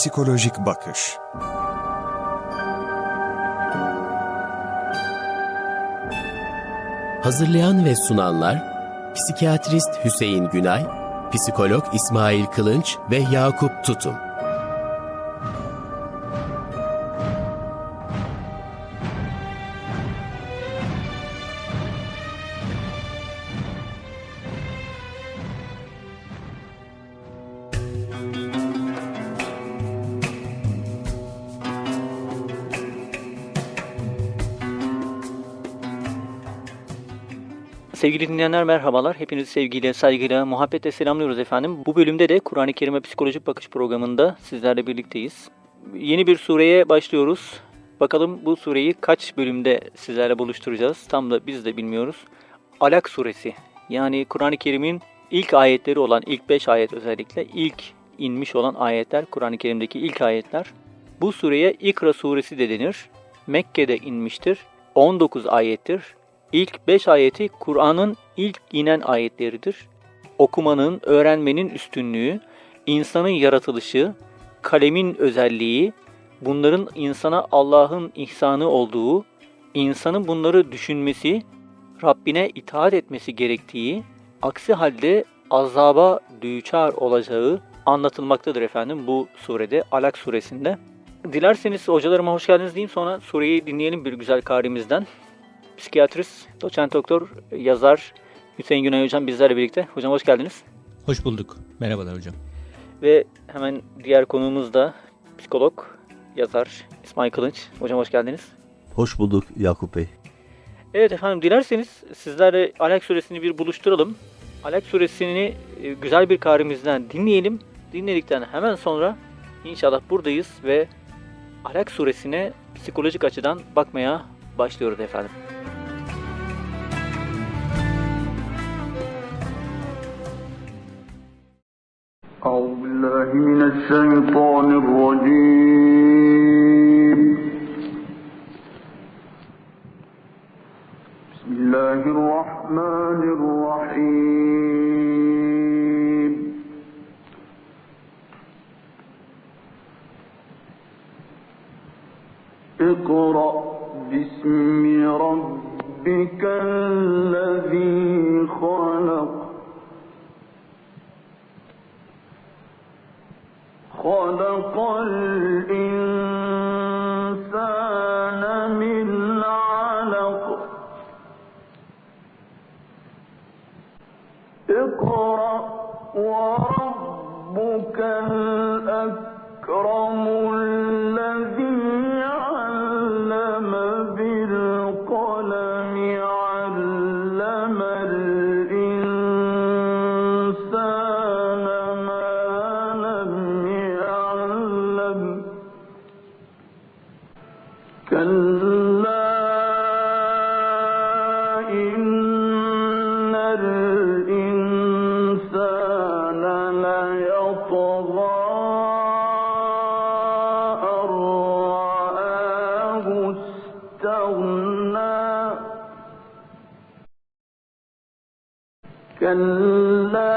psikolojik bakış. Hazırlayan ve sunanlar psikiyatrist Hüseyin Günay, psikolog İsmail Kılınç ve Yakup Tutum. Sevgili dinleyenler merhabalar. Hepinizi sevgiyle, saygıyla, muhabbetle selamlıyoruz efendim. Bu bölümde de Kur'an-ı Kerim'e Psikolojik Bakış programında sizlerle birlikteyiz. Yeni bir sureye başlıyoruz. Bakalım bu sureyi kaç bölümde sizlerle buluşturacağız? Tam da biz de bilmiyoruz. Alak suresi. Yani Kur'an-ı Kerim'in ilk ayetleri olan ilk 5 ayet özellikle ilk inmiş olan ayetler, Kur'an-ı Kerim'deki ilk ayetler. Bu sureye İkra suresi de denir. Mekke'de inmiştir. 19 ayettir. İlk 5 ayeti Kur'an'ın ilk inen ayetleridir. Okumanın, öğrenmenin üstünlüğü, insanın yaratılışı, kalemin özelliği, bunların insana Allah'ın ihsanı olduğu, insanın bunları düşünmesi, Rabbine itaat etmesi gerektiği, aksi halde azaba düçar olacağı anlatılmaktadır efendim bu surede, Alak suresinde. Dilerseniz hocalarıma hoş geldiniz diyeyim sonra sureyi dinleyelim bir güzel karimizden. Psikiyatrist, doçent doktor, yazar Hüseyin Günay Hocam bizlerle birlikte. Hocam hoş geldiniz. Hoş bulduk. Merhabalar hocam. Ve hemen diğer konuğumuz da psikolog, yazar İsmail Kılınç. Hocam hoş geldiniz. Hoş bulduk Yakup Bey. Evet efendim dilerseniz sizlerle Alak suresini bir buluşturalım. Alak suresini e, güzel bir karimizden dinleyelim. Dinledikten hemen sonra inşallah buradayız ve Alak suresine psikolojik açıdan bakmaya başlıyoruz efendim. الشيطان الرجيم كلا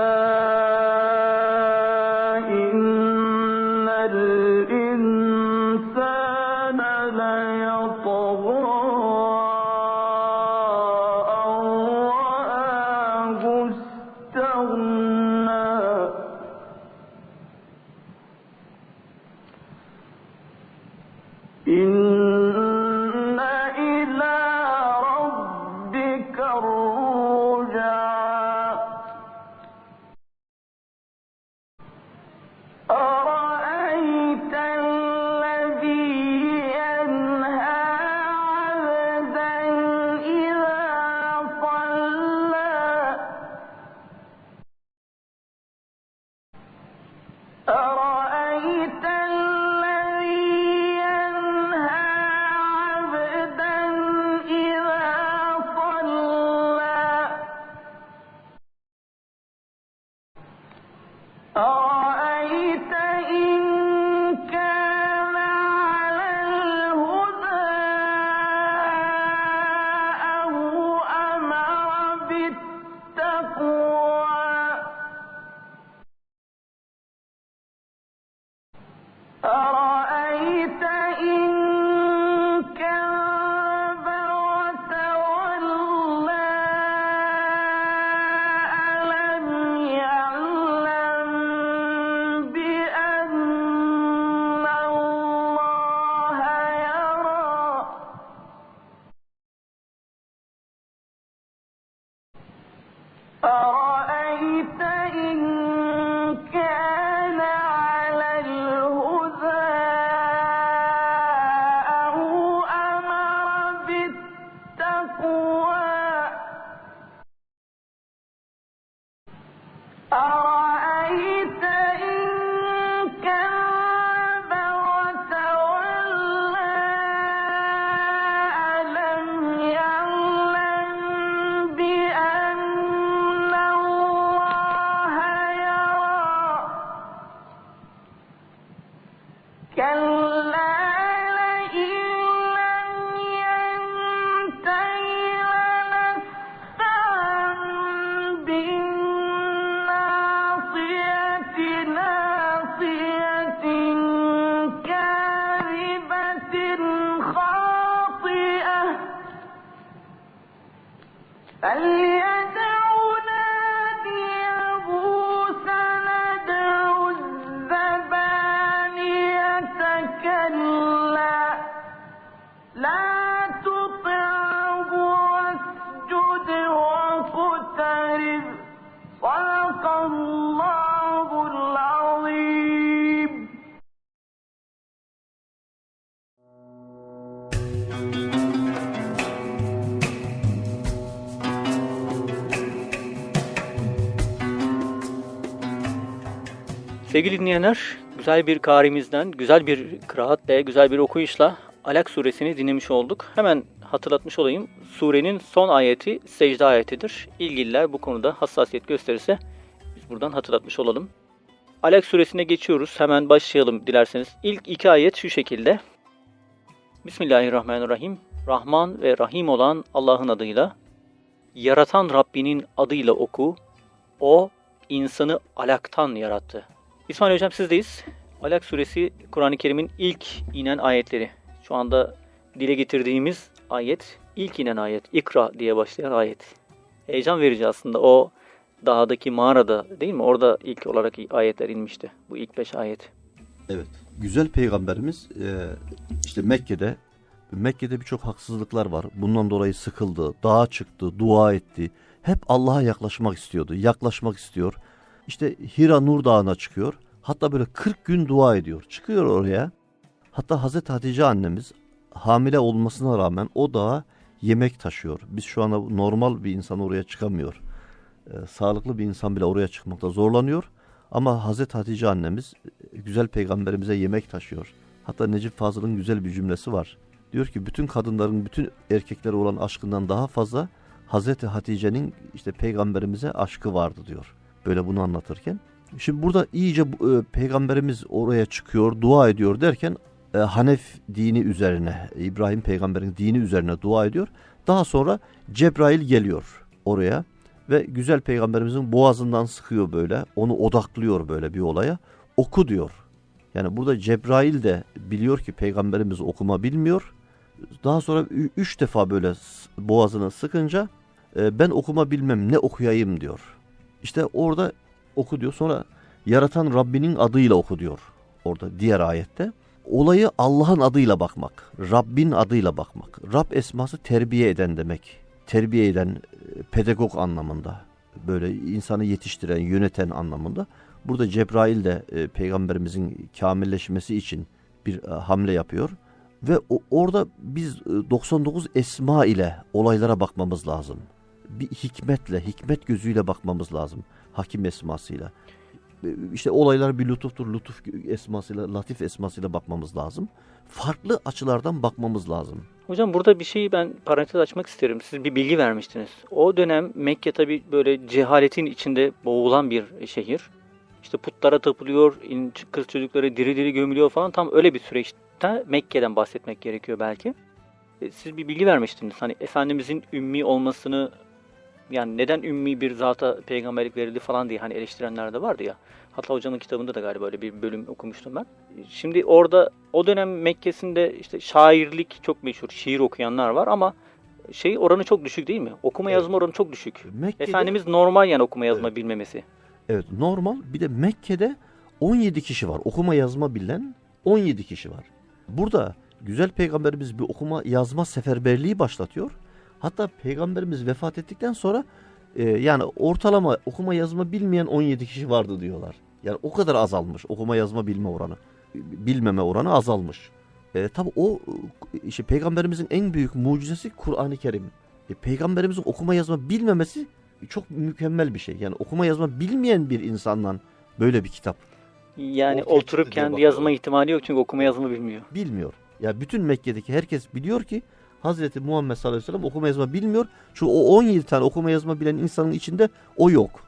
أرأيت بل Sevgili dinleyenler, güzel bir karimizden, güzel bir kıraatle, güzel bir okuyuşla Alak suresini dinlemiş olduk. Hemen hatırlatmış olayım. Surenin son ayeti secde ayetidir. İlgililer bu konuda hassasiyet gösterirse biz buradan hatırlatmış olalım. Alak suresine geçiyoruz. Hemen başlayalım dilerseniz. İlk iki ayet şu şekilde. Bismillahirrahmanirrahim. Rahman ve Rahim olan Allah'ın adıyla, yaratan Rabbinin adıyla oku. O insanı alaktan yarattı. İsmail Hocam sizdeyiz. Alak suresi Kur'an-ı Kerim'in ilk inen ayetleri. Şu anda dile getirdiğimiz ayet ilk inen ayet. İkra diye başlayan ayet. Heyecan verici aslında o dağdaki mağarada değil mi? Orada ilk olarak ayetler inmişti. Bu ilk beş ayet. Evet. Güzel peygamberimiz e, işte Mekke'de Mekke'de birçok haksızlıklar var. Bundan dolayı sıkıldı, dağa çıktı, dua etti. Hep Allah'a yaklaşmak istiyordu. Yaklaşmak istiyor. İşte Hira Nur Dağı'na çıkıyor. Hatta böyle 40 gün dua ediyor. Çıkıyor oraya. Hatta Hazreti Hatice annemiz hamile olmasına rağmen o dağa yemek taşıyor. Biz şu anda normal bir insan oraya çıkamıyor. Ee, sağlıklı bir insan bile oraya çıkmakta zorlanıyor. Ama Hazreti Hatice annemiz e, güzel peygamberimize yemek taşıyor. Hatta Necip Fazıl'ın güzel bir cümlesi var. Diyor ki bütün kadınların bütün erkeklere olan aşkından daha fazla Hazreti Hatice'nin işte peygamberimize aşkı vardı diyor. Böyle bunu anlatırken. Şimdi burada iyice e, peygamberimiz oraya çıkıyor, dua ediyor derken e, Hanef dini üzerine, İbrahim peygamberin dini üzerine dua ediyor. Daha sonra Cebrail geliyor oraya ve güzel peygamberimizin boğazından sıkıyor böyle. Onu odaklıyor böyle bir olaya. Oku diyor. Yani burada Cebrail de biliyor ki peygamberimiz okuma bilmiyor. Daha sonra üç defa böyle boğazını sıkınca e, ben okuma bilmem ne okuyayım diyor. İşte orada oku diyor. Sonra yaratan Rabbinin adıyla oku diyor. Orada diğer ayette. Olayı Allah'ın adıyla bakmak. Rabbin adıyla bakmak. Rab esması terbiye eden demek. Terbiye eden e, pedagog anlamında. Böyle insanı yetiştiren, yöneten anlamında. Burada Cebrail de e, peygamberimizin kamilleşmesi için bir e, hamle yapıyor. Ve o- orada biz e, 99 esma ile olaylara bakmamız lazım. Bir hikmetle, hikmet gözüyle bakmamız lazım. Hakim esmasıyla. E, İşte olaylar bir lütuftur, lütuf esmasıyla, latif esmasıyla bakmamız lazım. Farklı açılardan bakmamız lazım. Hocam burada bir şeyi ben parantez açmak isterim. Siz bir bilgi vermiştiniz. O dönem Mekke tabi böyle cehaletin içinde boğulan bir şehir. İşte putlara tapılıyor, kız çocukları diri diri gömülüyor falan. Tam öyle bir süreçte Mekke'den bahsetmek gerekiyor belki. E, Siz bir bilgi vermiştiniz. Hani Efendimizin ümmi olmasını yani neden ümmi bir zata peygamberlik verildi falan diye hani eleştirenler de vardı ya. Hatta hocanın kitabında da galiba öyle bir bölüm okumuştum ben. Şimdi orada o dönem Mekke'sinde işte şairlik çok meşhur. Şiir okuyanlar var ama şey oranı çok düşük değil mi? Okuma Evet. yazma oranı çok düşük. Mekke'de, Efendimiz normal yani okuma yazma bilmemesi. Evet normal. Bir de Mekke'de 17 kişi var. Okuma yazma bilen 17 kişi var. Burada güzel peygamberimiz bir okuma yazma seferberliği başlatıyor. Hatta peygamberimiz vefat ettikten sonra Ee, yani ortalama okuma yazma bilmeyen 17 kişi vardı diyorlar. Yani o kadar azalmış okuma yazma bilme oranı. Bilmeme oranı azalmış. E, tabi o işte peygamberimizin en büyük mucizesi Kur'an-ı Kerim. E, peygamberimizin okuma yazma bilmemesi çok mükemmel bir şey. Yani okuma yazma bilmeyen bir insandan böyle bir kitap Yani Ortaya oturup kendi yazma ihtimali yok çünkü okuma yazma bilmiyor. bilmiyor. Ya bütün Mekke'deki herkes biliyor ki Hazreti Muhammed sallallahu aleyhi ve sellem okuma yazma bilmiyor. Çünkü o 17 tane okuma yazma bilen insanın içinde o yok.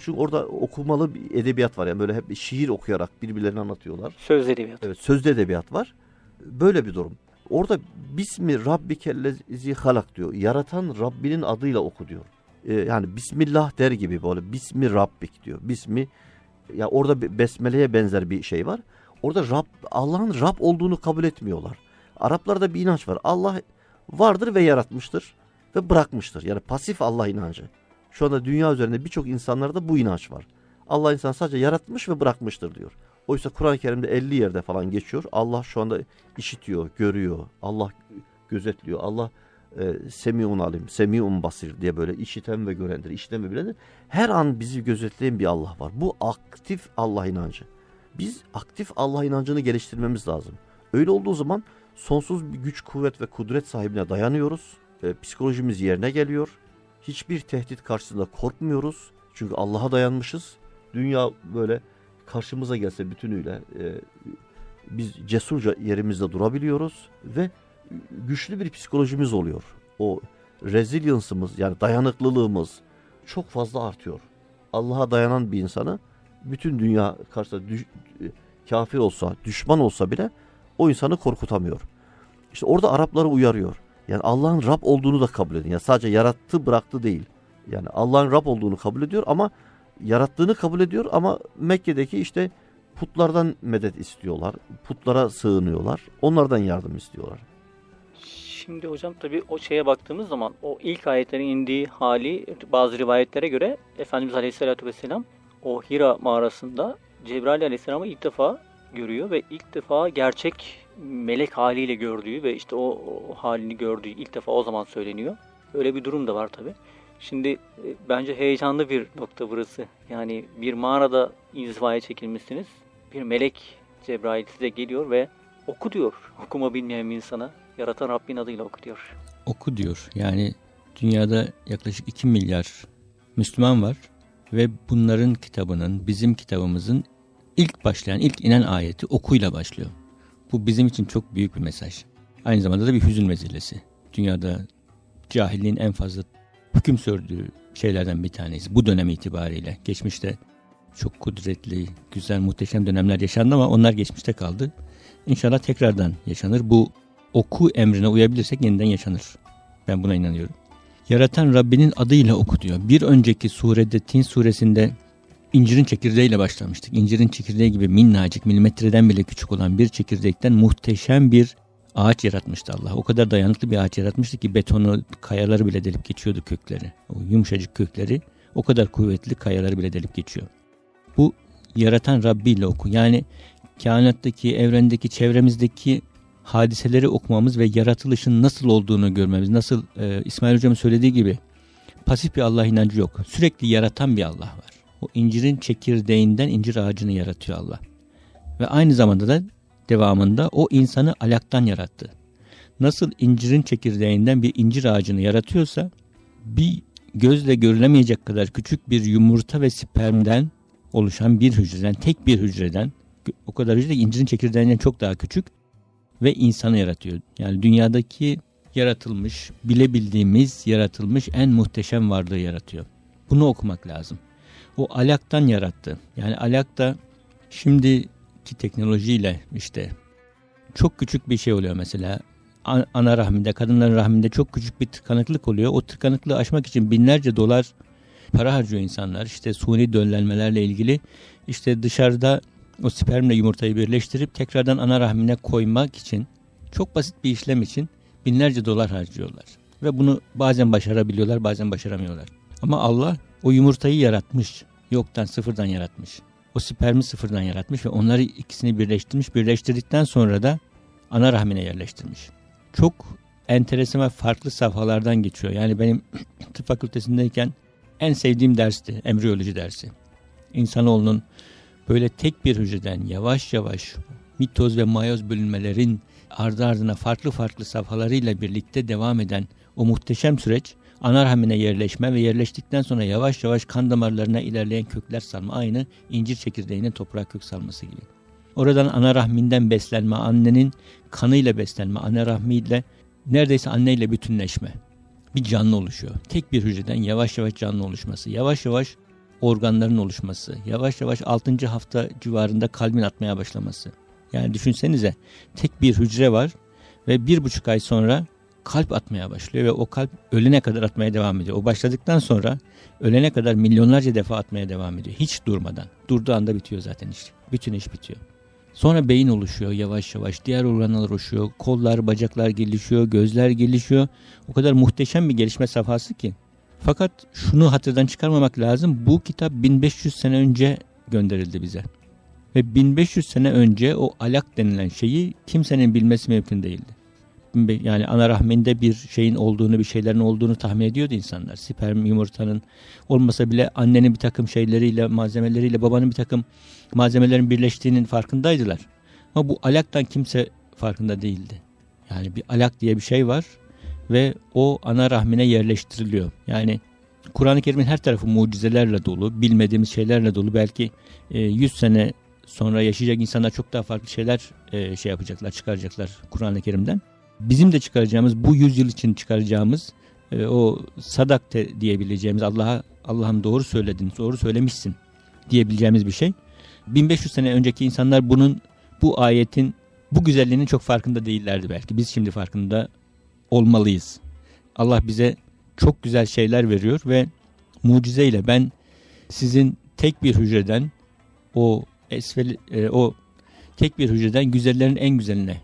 Çünkü orada okumalı bir edebiyat var. Yani böyle hep şiir okuyarak birbirlerini anlatıyorlar. Söz edebiyatı. Evet sözde edebiyat var. Böyle bir durum. Orada Bismi Rabbikellezi halak diyor. Yaratan Rabbinin adıyla oku diyor. Ee, yani Bismillah der gibi böyle Bismi Rabbik diyor. Bismi ya orada bir besmeleye benzer bir şey var. Orada Rab Allah'ın Rab olduğunu kabul etmiyorlar. Araplarda bir inanç var. Allah vardır ve yaratmıştır ve bırakmıştır. Yani pasif Allah inancı. Şu anda dünya üzerinde birçok insanlarda bu inanç var. Allah insan sadece yaratmış ve bırakmıştır diyor. Oysa Kur'an-ı Kerim'de 50 yerde falan geçiyor. Allah şu anda işitiyor, görüyor. Allah gözetliyor. Allah e, semiun alim, semiun basir diye böyle işiten ve görendir, işiten ve bilendir. Her an bizi gözetleyen bir Allah var. Bu aktif Allah inancı. Biz aktif Allah inancını geliştirmemiz lazım. Öyle olduğu zaman sonsuz bir güç, kuvvet ve kudret sahibine dayanıyoruz. E, psikolojimiz yerine geliyor. Hiçbir tehdit karşısında korkmuyoruz. Çünkü Allah'a dayanmışız. Dünya böyle karşımıza gelse bütünüyle e, biz cesurca yerimizde durabiliyoruz ve güçlü bir psikolojimiz oluyor. O resilience'ımız yani dayanıklılığımız çok fazla artıyor. Allah'a dayanan bir insanı bütün dünya karşısında düş- e, kafir olsa, düşman olsa bile o insanı korkutamıyor. İşte orada Arapları uyarıyor. Yani Allah'ın Rab olduğunu da kabul edin. Yani sadece yarattı bıraktı değil. Yani Allah'ın Rab olduğunu kabul ediyor ama yarattığını kabul ediyor ama Mekke'deki işte putlardan medet istiyorlar. Putlara sığınıyorlar. Onlardan yardım istiyorlar. Şimdi hocam tabii o şeye baktığımız zaman o ilk ayetlerin indiği hali bazı rivayetlere göre Efendimiz Aleyhisselatü Vesselam o Hira mağarasında Cebrail Aleyhisselam'ı ilk defa görüyor ve ilk defa gerçek melek haliyle gördüğü ve işte o, o halini gördüğü ilk defa o zaman söyleniyor. Öyle bir durum da var tabii. Şimdi e, bence heyecanlı bir nokta burası. Yani bir mağarada inzivaya çekilmişsiniz. Bir melek Cebrail size geliyor ve oku diyor. Okuma bilmeyen bir insana. Yaratan Rabbin adıyla oku diyor. Oku diyor. Yani dünyada yaklaşık 2 milyar Müslüman var ve bunların kitabının, bizim kitabımızın ilk başlayan, ilk inen ayeti okuyla başlıyor. Bu bizim için çok büyük bir mesaj. Aynı zamanda da bir hüzün vezilesi. Dünyada cahilliğin en fazla hüküm sürdüğü şeylerden bir tanesi. Bu dönem itibariyle. Geçmişte çok kudretli, güzel, muhteşem dönemler yaşandı ama onlar geçmişte kaldı. İnşallah tekrardan yaşanır. Bu oku emrine uyabilirsek yeniden yaşanır. Ben buna inanıyorum. Yaratan Rabbinin adıyla oku diyor. Bir önceki surede Tin suresinde incirin çekirdeğiyle başlamıştık. İncirin çekirdeği gibi minnacık, milimetreden bile küçük olan bir çekirdekten muhteşem bir ağaç yaratmıştı Allah. O kadar dayanıklı bir ağaç yaratmıştı ki betonu, kayaları bile delip geçiyordu kökleri. O yumuşacık kökleri o kadar kuvvetli kayaları bile delip geçiyor. Bu yaratan Rabbi ile oku. Yani kainattaki, evrendeki, çevremizdeki hadiseleri okumamız ve yaratılışın nasıl olduğunu görmemiz. Nasıl e, İsmail Hocam'ın söylediği gibi pasif bir Allah inancı yok. Sürekli yaratan bir Allah var. O incirin çekirdeğinden incir ağacını yaratıyor Allah. Ve aynı zamanda da devamında o insanı alaktan yarattı. Nasıl incirin çekirdeğinden bir incir ağacını yaratıyorsa bir gözle görülemeyecek kadar küçük bir yumurta ve spermden oluşan bir hücreden, tek bir hücreden o kadar hücre incirin çekirdeğinden çok daha küçük ve insanı yaratıyor. Yani dünyadaki yaratılmış, bilebildiğimiz yaratılmış en muhteşem varlığı yaratıyor. Bunu okumak lazım. O alaktan yarattı. Yani alak da şimdiki teknolojiyle işte çok küçük bir şey oluyor mesela. Ana rahminde, kadınların rahminde çok küçük bir tıkanıklık oluyor. O tıkanıklığı aşmak için binlerce dolar para harcıyor insanlar. İşte suni döllenmelerle ilgili işte dışarıda o spermle yumurtayı birleştirip tekrardan ana rahmine koymak için çok basit bir işlem için binlerce dolar harcıyorlar. Ve bunu bazen başarabiliyorlar bazen başaramıyorlar. Ama Allah o yumurtayı yaratmış. Yoktan sıfırdan yaratmış. O spermi sıfırdan yaratmış ve onları ikisini birleştirmiş. Birleştirdikten sonra da ana rahmine yerleştirmiş. Çok enteresan ve farklı safhalardan geçiyor. Yani benim tıp fakültesindeyken en sevdiğim dersti, embriyoloji dersi. İnsanoğlunun böyle tek bir hücreden yavaş yavaş mitoz ve mayoz bölünmelerin ardı ardına farklı farklı safhalarıyla birlikte devam eden o muhteşem süreç ana rahmine yerleşme ve yerleştikten sonra yavaş yavaş kan damarlarına ilerleyen kökler salma aynı incir çekirdeğinin toprağa kök salması gibi. Oradan ana rahminden beslenme, annenin kanıyla beslenme, ana rahmiyle neredeyse anneyle bütünleşme. Bir canlı oluşuyor. Tek bir hücreden yavaş yavaş canlı oluşması, yavaş yavaş organların oluşması, yavaş yavaş 6. hafta civarında kalbin atmaya başlaması. Yani düşünsenize tek bir hücre var ve bir buçuk ay sonra kalp atmaya başlıyor ve o kalp ölene kadar atmaya devam ediyor. O başladıktan sonra ölene kadar milyonlarca defa atmaya devam ediyor. Hiç durmadan. Durduğu anda bitiyor zaten iş. Bütün iş bitiyor. Sonra beyin oluşuyor yavaş yavaş. Diğer organlar oluşuyor. Kollar, bacaklar gelişiyor. Gözler gelişiyor. O kadar muhteşem bir gelişme safhası ki. Fakat şunu hatırdan çıkarmamak lazım. Bu kitap 1500 sene önce gönderildi bize. Ve 1500 sene önce o alak denilen şeyi kimsenin bilmesi mümkün değildi. Yani ana rahminde bir şeyin olduğunu, bir şeylerin olduğunu tahmin ediyordu insanlar. Sperm yumurtanın olmasa bile annenin bir takım şeyleriyle, malzemeleriyle babanın bir takım malzemelerin birleştiğinin farkındaydılar. Ama bu alaktan kimse farkında değildi. Yani bir alak diye bir şey var ve o ana rahmine yerleştiriliyor. Yani Kur'an-ı Kerim'in her tarafı mucizelerle dolu, bilmediğimiz şeylerle dolu. Belki 100 sene sonra yaşayacak insanlar çok daha farklı şeyler e, şey yapacaklar, çıkaracaklar Kur'an-ı Kerim'den. Bizim de çıkaracağımız bu yüzyıl için çıkaracağımız e, o sadakte diyebileceğimiz Allah'a Allah'ım doğru söyledin, doğru söylemişsin diyebileceğimiz bir şey. 1500 sene önceki insanlar bunun bu ayetin bu güzelliğinin çok farkında değillerdi belki. Biz şimdi farkında olmalıyız. Allah bize çok güzel şeyler veriyor ve mucizeyle ben sizin tek bir hücreden o esfel e, o tek bir hücreden güzellerin en güzeline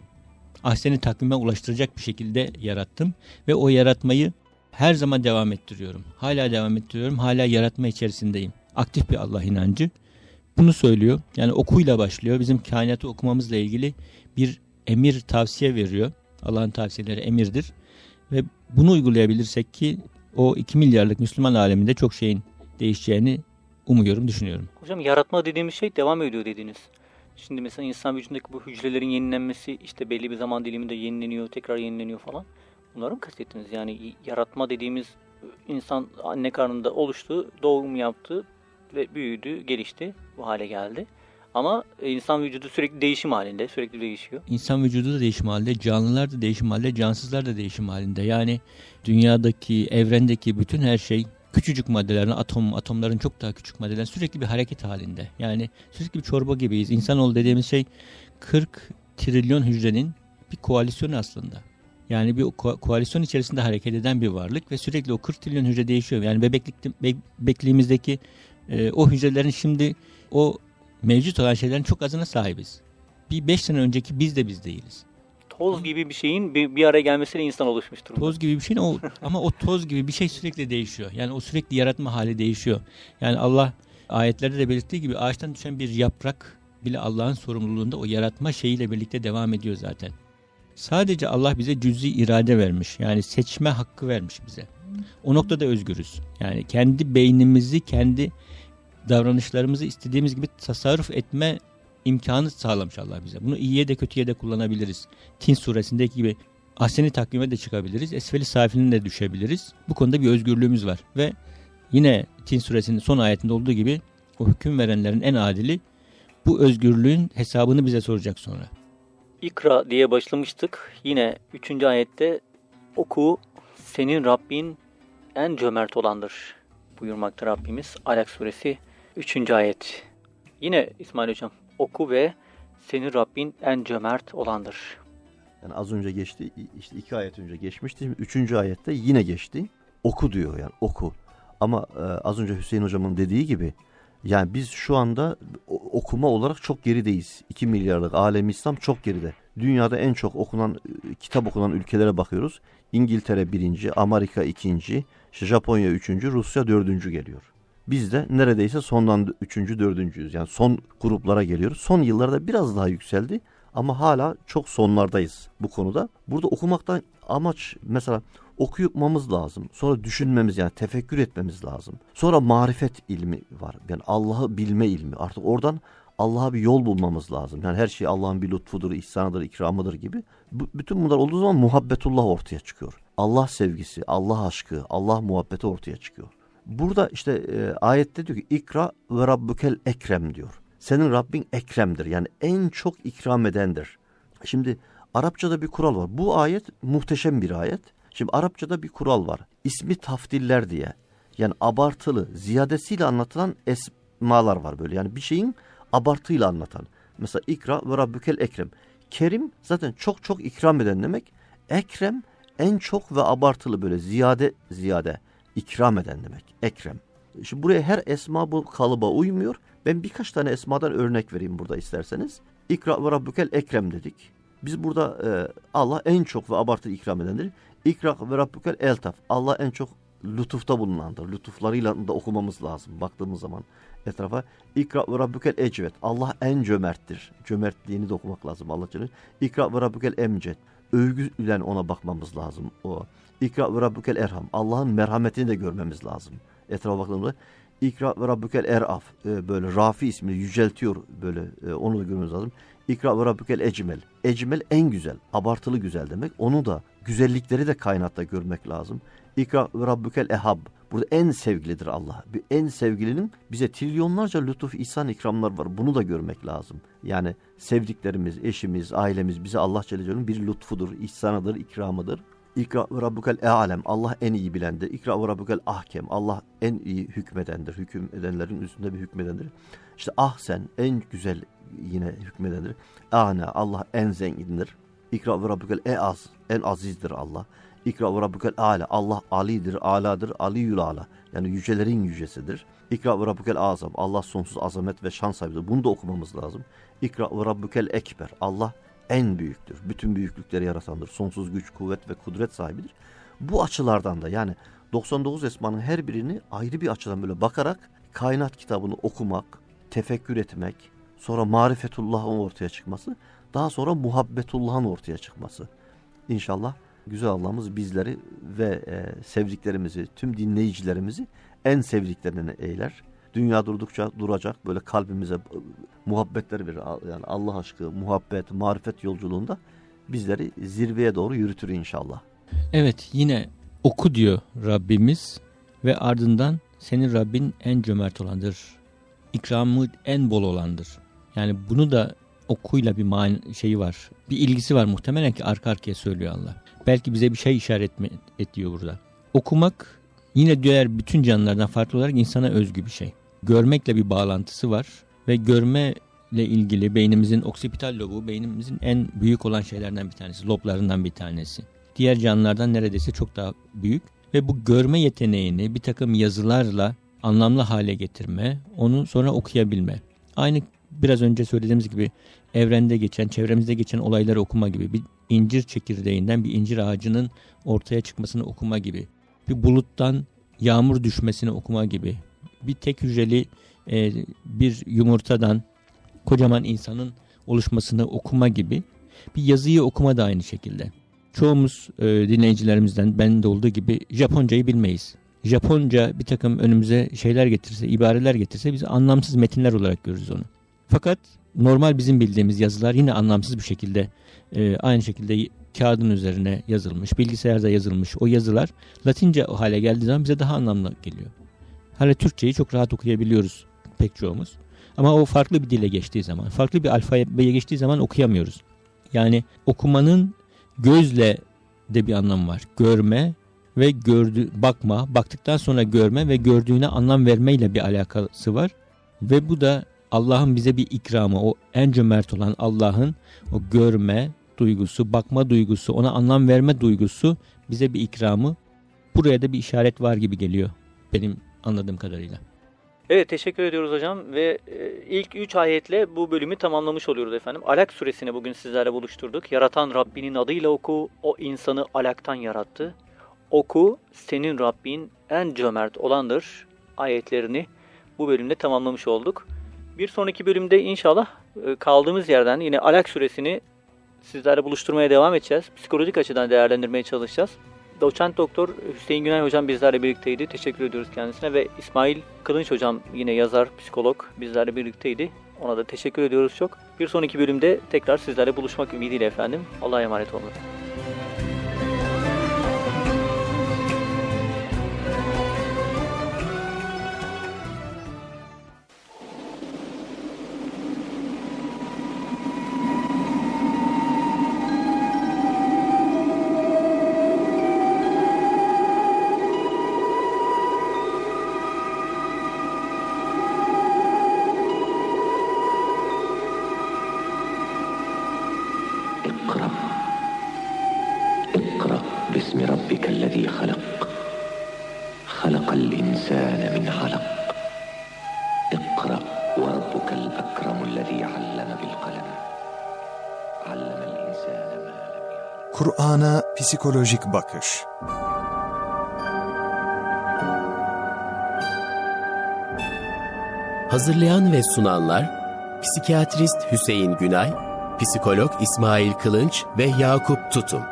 ahseni takvime ulaştıracak bir şekilde yarattım ve o yaratmayı her zaman devam ettiriyorum. Hala devam ettiriyorum. Hala yaratma içerisindeyim. Aktif bir Allah inancı. Bunu söylüyor. Yani okuyla başlıyor. Bizim kainatı okumamızla ilgili bir emir tavsiye veriyor. Allah'ın tavsiyeleri emirdir. Ve bunu uygulayabilirsek ki o 2 milyarlık Müslüman aleminde çok şeyin değişeceğini umuyorum, düşünüyorum. Hocam yaratma dediğimiz şey devam ediyor dediniz. Şimdi mesela insan vücudundaki bu hücrelerin yenilenmesi işte belli bir zaman diliminde yenileniyor, tekrar yenileniyor falan. Bunları mı kastettiniz? Yani yaratma dediğimiz insan anne karnında oluştu, doğum yaptı ve büyüdü, gelişti, bu hale geldi. Ama insan vücudu sürekli değişim halinde, sürekli değişiyor. İnsan vücudu da değişim halinde, canlılar da değişim halinde, cansızlar da değişim halinde. Yani dünyadaki, evrendeki bütün her şey küçücük maddelerin, atom, atomların çok daha küçük maddelerin sürekli bir hareket halinde. Yani sürekli bir çorba gibiyiz. İnsanoğlu dediğimiz şey 40 trilyon hücrenin bir koalisyonu aslında. Yani bir ko- koalisyon içerisinde hareket eden bir varlık ve sürekli o 40 trilyon hücre değişiyor. Yani bebeklik, bebekliğimizdeki e, o hücrelerin şimdi o mevcut olan şeylerin çok azına sahibiz. Bir 5 sene önceki biz de biz değiliz. Toz gibi bir şeyin bir, bir araya gelmesiyle insan oluşmuştur. Toz gibi bir şey o ama o toz gibi bir şey sürekli değişiyor. Yani o sürekli yaratma hali değişiyor. Yani Allah ayetlerde de belirttiği gibi ağaçtan düşen bir yaprak bile Allah'ın sorumluluğunda o yaratma şeyiyle birlikte devam ediyor zaten. Sadece Allah bize cüzi irade vermiş. Yani seçme hakkı vermiş bize. O noktada özgürüz. Yani kendi beynimizi, kendi davranışlarımızı istediğimiz gibi tasarruf etme imkanı sağlamış Allah bize. Bunu iyiye de kötüye de kullanabiliriz. Tin suresindeki gibi ahseni takvime de çıkabiliriz. Esfeli safiline de düşebiliriz. Bu konuda bir özgürlüğümüz var. Ve yine Tin suresinin son ayetinde olduğu gibi o hüküm verenlerin en adili bu özgürlüğün hesabını bize soracak sonra. İkra diye başlamıştık. Yine 3. ayette oku senin Rabbin en cömert olandır buyurmakta Rabbimiz. Alak suresi 3. ayet. Yine İsmail Hocam oku ve senin Rabbin en cömert olandır. Yani az önce geçti, işte iki ayet önce geçmişti. Üçüncü ayette yine geçti. Oku diyor yani oku. Ama e, az önce Hüseyin hocamın dediği gibi yani biz şu anda okuma olarak çok gerideyiz. 2 milyarlık alem İslam çok geride. Dünyada en çok okunan kitap okunan ülkelere bakıyoruz. İngiltere birinci, Amerika ikinci, Japonya üçüncü, Rusya dördüncü geliyor. Biz de neredeyse sondan üçüncü, dördüncüyüz. Yani son gruplara geliyoruz. Son yıllarda biraz daha yükseldi ama hala çok sonlardayız bu konuda. Burada okumaktan amaç mesela okuyupmamız lazım. Sonra düşünmemiz yani tefekkür etmemiz lazım. Sonra marifet ilmi var. Yani Allah'ı bilme ilmi. Artık oradan Allah'a bir yol bulmamız lazım. Yani her şey Allah'ın bir lütfudur, ihsanıdır, ikramıdır gibi. Bu, bütün bunlar olduğu zaman muhabbetullah ortaya çıkıyor. Allah sevgisi, Allah aşkı, Allah muhabbeti ortaya çıkıyor. Burada işte e, ayette diyor ki ikra ve rabbukel ekrem diyor. Senin Rabbin ekremdir yani en çok ikram edendir. Şimdi Arapçada bir kural var. Bu ayet muhteşem bir ayet. Şimdi Arapçada bir kural var. İsmi taftiller diye. Yani abartılı, ziyadesiyle anlatılan esmalar var böyle. Yani bir şeyin abartıyla anlatan. Mesela ikra ve rabbukel ekrem. Kerim zaten çok çok ikram eden demek. Ekrem en çok ve abartılı böyle ziyade ziyade ikram eden demek. Ekrem. Şimdi buraya her esma bu kalıba uymuyor. Ben birkaç tane esmadan örnek vereyim burada isterseniz. İkra ve rabbukel ekrem dedik. Biz burada e, Allah en çok ve abartılı ikram edendir. İkra ve rabbukel eltaf. Allah en çok lütufta bulunandır. Lütuflarıyla da okumamız lazım baktığımız zaman etrafa. İkra ve rabbukel ecvet. Allah en cömerttir. Cömertliğini de okumak lazım Allah Celle. İkra ve rabbukel emcet. Övgüyle ona bakmamız lazım. O. İkra ve rabbukel erham. Allah'ın merhametini de görmemiz lazım. Etrafa baktığımızda İkra ve rabbukel eraf. E, böyle Rafi ismini yüceltiyor böyle e, onu da görmemiz lazım. İkra ve rabbukel ecmel. Ecmel en güzel, abartılı güzel demek. Onu da güzellikleri de kainatta görmek lazım. İkra ve rabbukel ehab. Burada en sevgilidir Allah. Bir en sevgilinin bize trilyonlarca lütuf, ihsan, ikramlar var. Bunu da görmek lazım. Yani sevdiklerimiz, eşimiz, ailemiz bize Allah Celle Celaluhu'nun bir lütfudur, ihsanıdır, ikramıdır. İkra ve rabbukel e'alem. Allah en iyi bilendir. İkra ve rabbukel ahkem. Allah en iyi hükmedendir. Hüküm edenlerin üstünde bir hükmedendir. İşte ah sen en güzel yine hükmedendir. Ane Allah en zengindir. İkra ve rabbukel e'az. En azizdir Allah. İkra ve rabbukel a'la. Allah alidir, aladır, aliyül ala. Yani yücelerin yücesidir. İkra ve rabbukel azam. Allah sonsuz azamet ve şan sahibidir. Bunu da okumamız lazım. İkra ve rabbukel ekber. Allah en büyüktür. Bütün büyüklükleri yaratandır. Sonsuz güç, kuvvet ve kudret sahibidir. Bu açılardan da yani 99 esmanın her birini ayrı bir açıdan böyle bakarak kainat kitabını okumak, tefekkür etmek, sonra marifetullah'ın ortaya çıkması, daha sonra muhabbetullah'ın ortaya çıkması. İnşallah güzel Allah'ımız bizleri ve e, sevdiklerimizi, tüm dinleyicilerimizi en sevdiklerini eyler. Dünya durdukça duracak böyle kalbimize muhabbetler verir. Yani Allah aşkı, muhabbet, marifet yolculuğunda bizleri zirveye doğru yürütür inşallah. Evet yine oku diyor Rabbimiz ve ardından senin Rabbin en cömert olandır. İkramı en bol olandır. Yani bunu da okuyla bir man şeyi var. Bir ilgisi var muhtemelen ki arka arkaya söylüyor Allah. Belki bize bir şey işaret ediyor burada. Okumak yine diğer bütün canlılardan farklı olarak insana özgü bir şey. Görmekle bir bağlantısı var ve görme ile ilgili beynimizin oksipital lobu beynimizin en büyük olan şeylerden bir tanesi, loblarından bir tanesi. Diğer canlılardan neredeyse çok daha büyük ve bu görme yeteneğini bir takım yazılarla anlamlı hale getirme, onu sonra okuyabilme. Aynı biraz önce söylediğimiz gibi evrende geçen, çevremizde geçen olayları okuma gibi, bir incir çekirdeğinden bir incir ağacının ortaya çıkmasını okuma gibi, bir buluttan yağmur düşmesini okuma gibi, bir tek hücreli e, bir yumurtadan kocaman insanın oluşmasını okuma gibi bir yazıyı okuma da aynı şekilde. Çoğumuz e, dinleyicilerimizden ben de olduğu gibi Japoncayı bilmeyiz. Japonca bir takım önümüze şeyler getirse, ibareler getirse biz anlamsız metinler olarak görürüz onu. Fakat normal bizim bildiğimiz yazılar yine anlamsız bir şekilde e, aynı şekilde kağıdın üzerine yazılmış, bilgisayarda yazılmış o yazılar Latince hale geldiği zaman bize daha anlamlı geliyor. Hala Türkçeyi çok rahat okuyabiliyoruz pek çoğumuz. Ama o farklı bir dile geçtiği zaman, farklı bir alfabeye geçtiği zaman okuyamıyoruz. Yani okumanın gözle de bir anlamı var. Görme ve gördü, bakma, baktıktan sonra görme ve gördüğüne anlam vermeyle bir alakası var. Ve bu da Allah'ın bize bir ikramı, o en cömert olan Allah'ın o görme duygusu, bakma duygusu, ona anlam verme duygusu bize bir ikramı. Buraya da bir işaret var gibi geliyor benim anladığım kadarıyla. Evet teşekkür ediyoruz hocam ve e, ilk 3 ayetle bu bölümü tamamlamış oluyoruz efendim. Alak suresini bugün sizlerle buluşturduk. Yaratan Rabbinin adıyla oku, o insanı alaktan yarattı. Oku, senin Rabbin en cömert olandır ayetlerini bu bölümde tamamlamış olduk. Bir sonraki bölümde inşallah e, kaldığımız yerden yine Alak suresini sizlerle buluşturmaya devam edeceğiz. Psikolojik açıdan değerlendirmeye çalışacağız. Doçent Doktor Hüseyin Günay Hocam bizlerle birlikteydi. Teşekkür ediyoruz kendisine ve İsmail Kılınç Hocam yine yazar, psikolog bizlerle birlikteydi. Ona da teşekkür ediyoruz çok. Bir sonraki bölümde tekrar sizlerle buluşmak ümidiyle efendim. Allah'a emanet olun. اقرأ اقرأ باسم ربك الذي خلق خلق الإنسان من علق اقرأ وربك الأكرم الذي علم بالقلم علم الإنسان ما لم يعلم Kur'an'a psikolojik bakış. Hazırlayan ve sunanlar psikiyatrist Hüseyin Günay, psikolog İsmail Kılınç ve Yakup Tutum.